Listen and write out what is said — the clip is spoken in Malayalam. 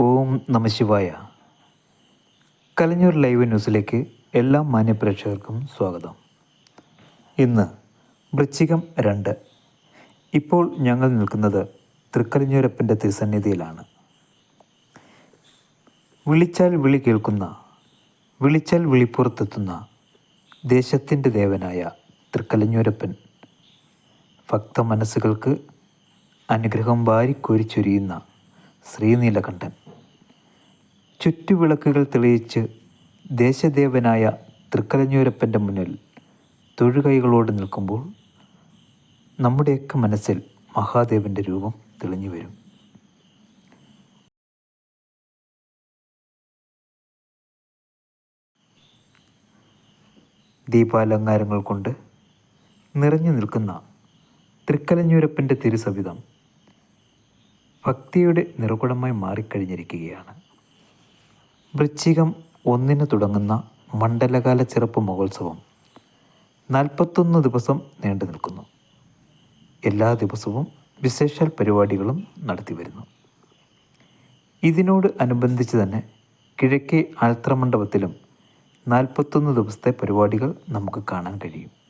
ഓം നമശിവായ കലഞ്ഞൂർ ലൈവ് ന്യൂസിലേക്ക് എല്ലാ മാന്യപ്രേക്ഷകർക്കും സ്വാഗതം. ഇന്ന് വൃശ്ചികം രണ്ട്. ഇപ്പോൾ ഞങ്ങൾ നിൽക്കുന്നത് തൃക്കലഞ്ഞൂരപ്പന്റെ തിരുസന്നിധിയിലാണ്. വിളിച്ചാൽ വിളി കേൾക്കുന്ന വിളിച്ചാൽ വിളിപ്പുറത്തെത്തുന്ന ദേശത്തിന്റെ ദേവനായ തൃക്കലഞ്ഞൂരപ്പൻ ഭക്ത മനസ്സുകൾക്ക് അനുഗ്രഹം വാരിക്കോരിച്ചൊരിയുന്ന ശ്രീനീലകണ്ഠൻ. ചുറ്റുവിളക്കുകൾ തെളിയിച്ച് ദേശദേവനായ തൃക്കലഞ്ഞൂരപ്പന്റെ മുന്നിൽ തൊഴുകൈകളോട് നിൽക്കുമ്പോൾ നമ്മുടെയൊക്കെ മനസ്സിൽ മഹാദേവന്റെ രൂപം തെളിഞ്ഞു വരും. ദീപാലങ്കാരങ്ങൾ കൊണ്ട് നിറഞ്ഞു നിൽക്കുന്ന തൃക്കലഞ്ഞൂരപ്പന്റെ തിരുസവിധം ഭക്തിയുടെ നിറകുടമായി മാറിക്കഴിഞ്ഞിരിക്കുകയാണ്. വൃശ്ചികം ഒന്നിന് തുടങ്ങുന്ന മണ്ഡലകാല ചെറുപ്പ് മഹോത്സവം നാൽപ്പത്തൊന്ന് ദിവസം നീണ്ടു നിൽക്കുന്നു. എല്ലാ ദിവസവും വിശേഷാൽ പരിപാടികളും നടത്തി വരുന്നു. ഇതിനോട് അനുബന്ധിച്ച് തന്നെ കിഴക്കേ ആൽത്ര മണ്ഡപത്തിലും നാൽപ്പത്തൊന്ന് ദിവസത്തെ പരിപാടികൾ നമുക്ക് കാണാൻ കഴിയും.